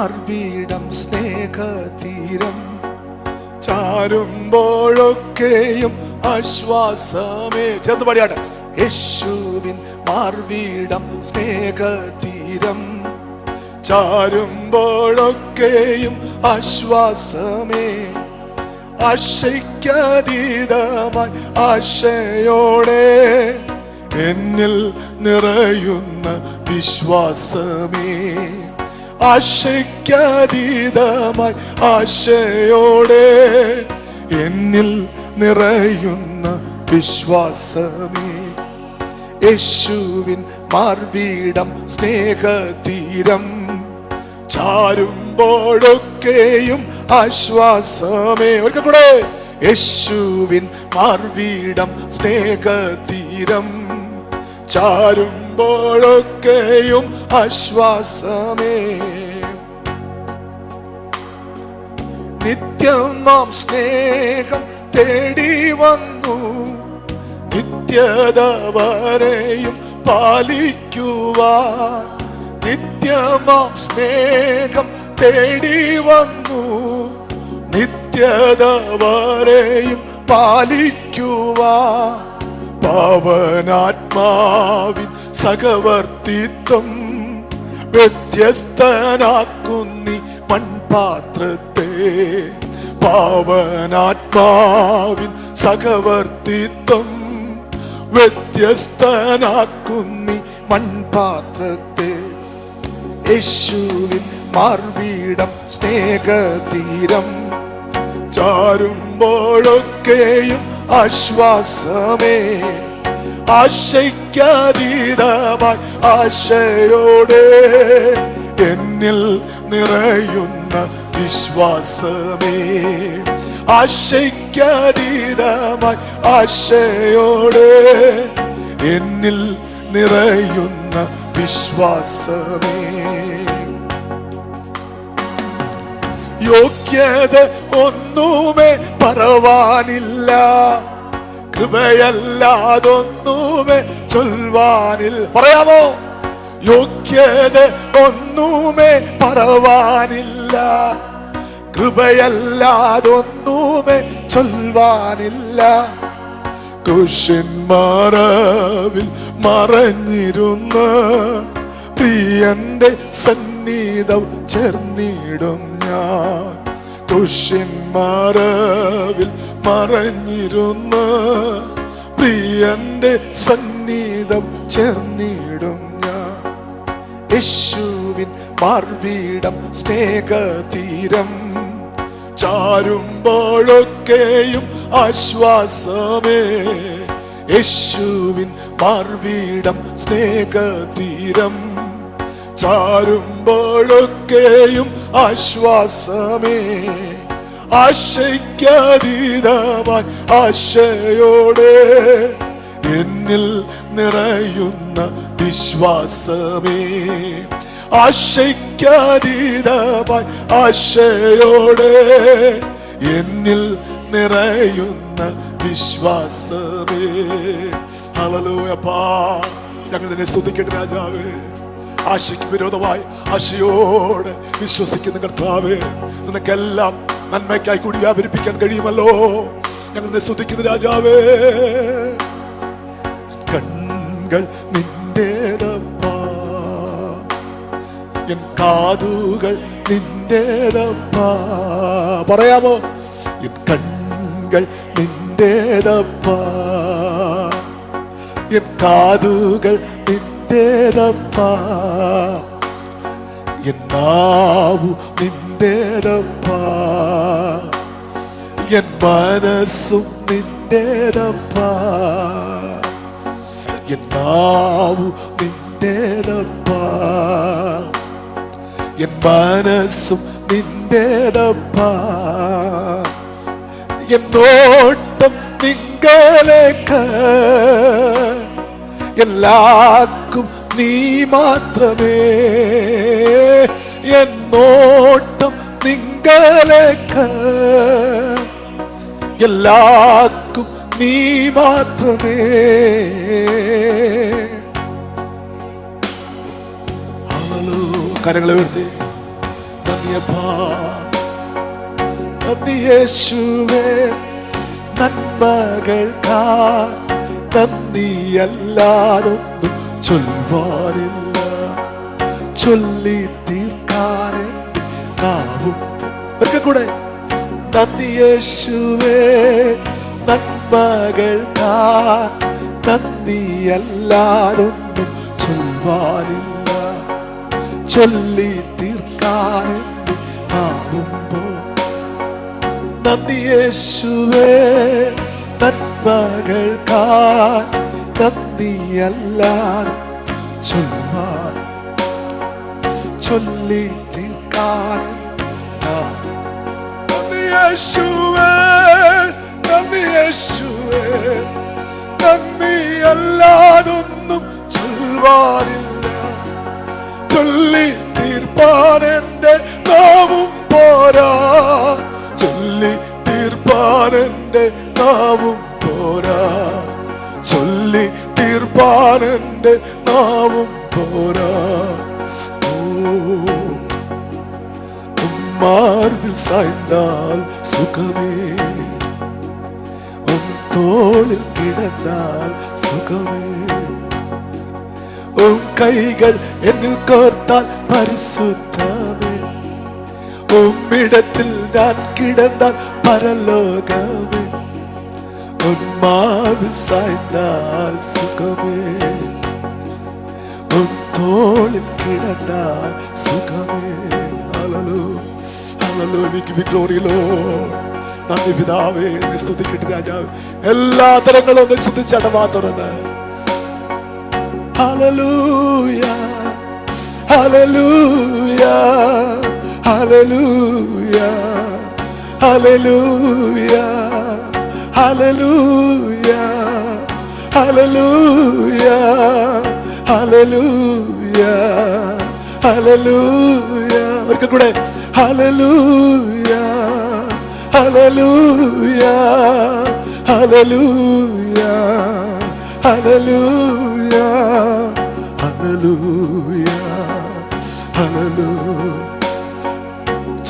മാർവീടം സ്നേഹതീരം ചാരുമ്പോഴൊക്കെയും ആശ്വാസമേ. ചെന്ന് പാടിയാട്ടെ. യേശുവിൻ മാർവീടം സ്നേഹതീരം ചാരുമ്പോഴൊക്കെയും ആശ്വാസമേ. ആശയ്ക്കതീതമായി ആശയോടെ എന്നിൽ നിറയുന്ന വിശ്വാസമേ. ആശയ്ക്കതീതമായി ആശയോടെ എന്നിൽ നിറയുന്ന വിശ്വാസമേ. യേശുവിൻ മാർവീടം സ്നേഹതീരം ചാരുമ്പോഴൊക്കെയും ആശ്വാസമേ. ഒരിക്കൽ കൂടെ യേശുവിൻ മാർവീടം സ്നേഹതീരം ചാരുമ്പോഴൊക്കെയും ആശ്വാസമേ. നിത്യം നാം സ്നേഹം തേടി വന്നു. നിത്യത വരെയും പാലിക്കുവാൻ നിത്യമാം സ്നേഹം തേടി വന്നു. നിത്യത വരെയും പാലിക്കുവാൻ പാവനാത്മാവിൻ സഹവർത്തിത്വം വ്യത്യസ്തനാക്കുന്നി മൺപാത്രത്തെ പാവനാത്മാവിൻ സഹവർത്തിത്വം വ്യത്യസ്തനാക്കുന്നി. മൺപാത്രത്തെ യേശുവിൻ മാർവീടം സ്നേഹതീരം ചാരുമ്പോഴൊക്കെയും ആശ്വാസമേ. ആശയ്ക്കതീതമായി ആശയോടെ എന്നിൽ നിറയുന്ന. വിശ്വാസമേ. ആശയ്ക്കതീതമായി ആശയോടെ എന്നിൽ നിറയുന്ന വിശ്വാസമേ. യോഗ്യത ഒന്നുമേ പറവാനില്ല. കൃപയല്ലാതൊന്നുമേ ചൊൽവാനിൽ. പറയാമോ? യോഗ്യത ഒന്നുമേ പറവാനില്ല. കൃപയല്ലാതൊന്നുമേ ചൊൽവാനില്ല. കുഷ്യന്മാരാവിൽ മറഞ്ഞിരുന്ന പ്രിയന്റെ സന്നിധം ചേർന്നിടും ഞാൻ. കുഷ്യന്മാരാവിൽ മറഞ്ഞിരുന്ന പ്രിയന്റെ സന്നിധം ചേർന്നിടും യേശുവിൻ മാർവീടം സ്നേഹതീരം ചാരുമ്പോഴൊക്കെയും ആശ്വാസമേ. യേശുവിൻ മാർവീടം സ്നേഹതീരം ചാരുമ്പോഴൊക്കെയും ആശ്വാസമേ. ആശയ്ക്കതീതമായി ആശയോടെ എന്നിൽ നിറയുന്ന വിശ്വാസമേ. ആശയ്ക്കതീതമായി ആശയോടെ എന്നിൽ നിറയുന്ന വിശ്വാസമേ. ഹലലൂയപ്പാ ഞങ്ങൾ നിന്നെ സ്തുതിക്കട്ടെ രാജാവേ. ആശയ്ക്ക് വിരോധമായി ആശയോടെ വിശ്വസിക്കുന്ന കർത്താവേ നിനക്കെല്ലാം നന്മയ്ക്കായി കൂടി വ്യാപരിപ്പിക്കാൻ കഴിയുമല്ലോ. ഞങ്ങൾ നിന്നെ സ്തുതിക്കുന്ന രാജാവേ. കൺകൾ നിന്റേതപ്പാ എൻ കാതുകൾ നിന്റേതപ്പാ പറയാമോ എൻ കൺകൾ നിന്റേതപ്പാ എൻ കാതുകൾ നിന്റേതപ്പാ എൻ നാവു നിന്റേതപ്പാ എൻ മനസ്സും നിന്റേതപ്പാ എൻ നിന്റെ എൻ മനസ്സും നിന്റേതപ്പാ എന്നോട്ടം നിങ്കലേക്ക് എല്ലാക്കും നീ മാത്രമേ. എന്നോട്ടം നിങ്കലേക്ക് എല്ലാവർക്കും നീ മാത്രമേ. കരങ്ങളെ ഉയർത്തി. നന്ദിയപ്പാ നന്ദി യേശുവേ നന്ദിയല്ലാതൊന്നും ചൊല്ലുവാനില്ല. ചൊല്ലി തീർക്കാനെ കൂടെ നന്ദി യേശുവേ നന്മകൾക്കാ നന്ദിയല്ലാതൊന്നും ചൊൽവാനില്ല ചൊല്ലി തീർക്കാനെ നാവുമ്പോ നന്ദി യേശുവേ നന്മകൾക്കായി നന്ദിയല്ലാതെ ചൊല്ലാൻ ചൊല്ലി തീർക്കാൻ നന്ദി യേശുവേ. യേശുവേ നന്ദി അല്ലാതൊന്നും ചൊൽവാനില്ല ചൊല്ലി തീർപ്പാനെന്റെ നാവും പോരാ. ചൊല്ലി തീർപ്പാനെന്റെ നാവും പോരാ. ചൊല്ലി തീർപ്പാനെന്റെ നാവും പോരാ. മാർബിൾ സായ്ന്താൽ സുഖമേ. தோளில் கிடந்தால் சுகமே. உன் கைகள் என்னில் கோர்த்தால் பரிசுத்தமே. உம்மிடத்தில் நான் கிடந்தால் பரலோகமே. உன் மாவு சாய்ந்தால் சுகமே. உன் தோளில் கிடந்தால் சுகமே. அலலோ அலலோ விக்கி விக்ளோரிலோ നന്ദി പിതാവേ നിന്നെ സ്തുതിക്കട്ടെ രാജാവ് എല്ലാ തരങ്ങളും ഒന്ന് സ്തുതിച്ചടവാ തുറന്ന് Hallelujah. Hallelujah. Hallelujah. Hallelujah. Hallelujah. Hallelujah. Hallelujah. Hallelujah. ഒരിക്കൽ കൂടെ Hallelujah. ഹലലൂയ ഹലലൂയ ഹലലൂയ ഹലലൂയ ഹലലൂ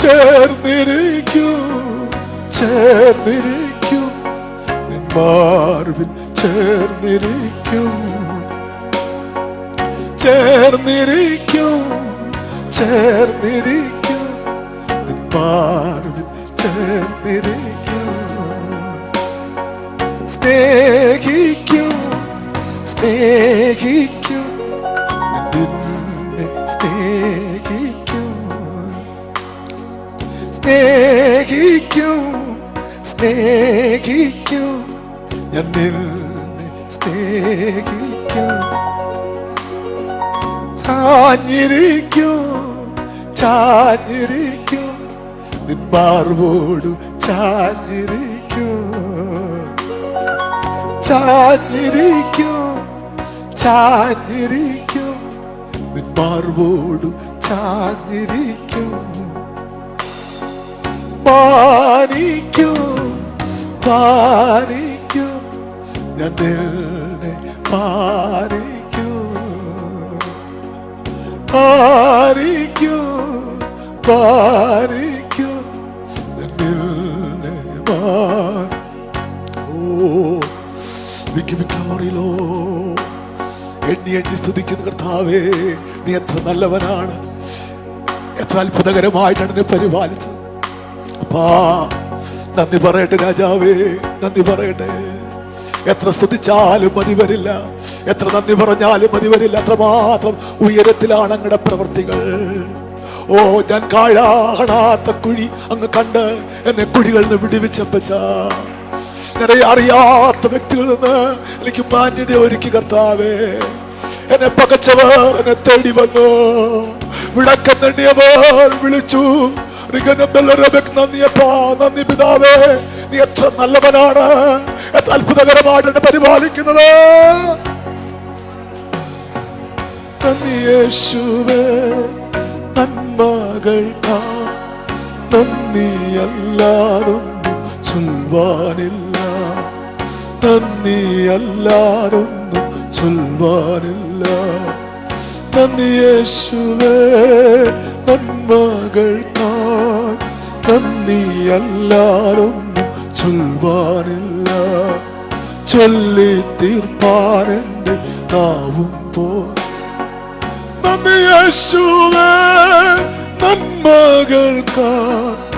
ചേർന്നിരിക്കും ചേർന്നിരിക്കും. മാർവിൽ ചേർന്നിരിക്കും. ചേർന്നിരിക്കും ചേർന്നിരിക്കും. പാർവിൽ ചേർന്നിരിക്കും സ്നേഹിക്കും സ്നേഹിക്കും. സ്നേഹിക്കും. സ്നേഹിക്കും സ്നേഹിക്കും. ഞാൻ നിന്നെ സ്നേഹിക്കും. ചാഞ്ഞിരിക്കും ചാഞ്ഞിരിക്കും. നിൻ മാർവോടു ചാഞ്ഞിരിക്കും. ചാഞ്ഞിരിക്കും. ചാഞ്ഞിരിക്കും. നിൻ മാർവോടു ചാഞ്ഞിരിക്കും. പാനിക്കും. പാനിക്കും. ഞാൻ നിന്നെ പാനിക്കും. പാനിക്കും. പാനിക്കും. You എണ്ണി എണ്ണി സ്തുതിക്കുന്ന കർത്താവേ. നീ എത്ര നല്ലവനാണ്. എത്ര അത്ഭുതകരമായിട്ടാണ് എന്നെ പരിപാലിച്ചത് അപ്പാ നന്ദി പറയട്ടെ രാജാവേ നന്ദി പറയട്ടെ. എത്ര സ്തുതിച്ചാലും മതി വരില്ല. എത്ര നന്ദി പറഞ്ഞാലും മതി വരില്ല. അത്രമാത്രം ഉയരത്തിലാണ് അങ്ങയുടെ പ്രവൃത്തികൾ. ഓ ഞാൻ കാഴാണാത്ത കുഴി അങ്ങ് കണ്ട് എന്നെ കുഴികളിൽ നിന്ന് വിടുവിച്ചപ്പച്ച. എന്നെ അറിയാത്ത വ്യക്തികളിൽ നിന്ന് എനിക്ക് മാന്യത ഒരുക്കി കർത്താവേ. എന്നെ പകച്ചവർ എന്നെ തേടി വന്നു. വിളക്കം തണ്ണിയവർ വിളിച്ചു. നന്ദി പിതാവേ. നീ എത്ര നല്ലവനാണ്. എത്ര അത്ഭുതകരമായിട്ട് എന്നെ പരിപാലിക്കുന്നത്. നന്ദി യേശുവേ നന്മകൾക്കാ നന്ദിയല്ലാതൊന്നും ചൊൽവാനില്ല തന്നിയല്ലാരൊന്നും ചൊൽവാനില്ല തന്നിയേശുവേ നന്മകൾക്കായി തന്നിയല്ലാരൊന്നും ചൊൽവാനില്ല ചൊല്ലി തീർപ്പാനെന്റെ കാവും പോ നന്ദിയേശുവേ നന്മകൾക്കായി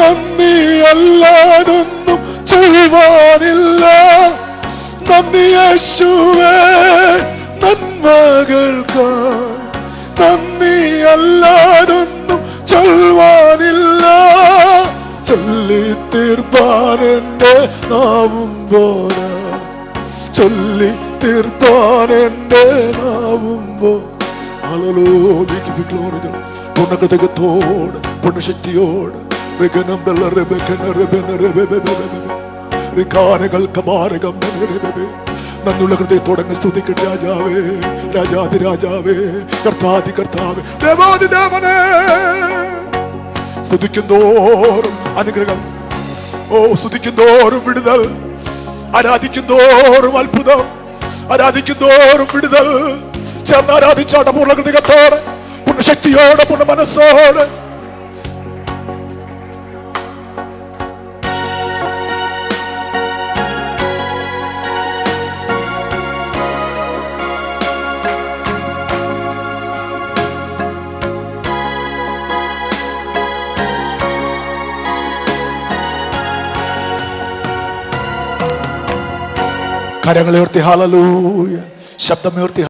നന്ദി അല്ലാതൊന്നും ചെയ്യുവാനില്ല. നന്ദി യേശുവേ നന്മകൾക്കായി നന്ദി അല്ലാതൊന്നും ചൊൽവാനില്ല ചൊല്ലി തീർപ്പാൻ എന്റെ നാവും പോരാ ചൊല്ലി തീർപ്പാൻ എന്റെ നാവും പോ പുണകതകത്തോട് പുണശക്തിയോട് വെഗനം വെള്ളറെ റെബെബെബെബെബെ. റിക്കാനകൾക്ക് മാരകം. നന്നുള്ള ഹൃദയത്തോടങ്ങ് രാജാവേ കർത്താവേ അനുഗ്രഹം ഓ അത്ഭുതം മനസ്സോടെ കരങ്ങളുയർത്തി ഹാലലൂയ ശബ്ദമുയർത്തി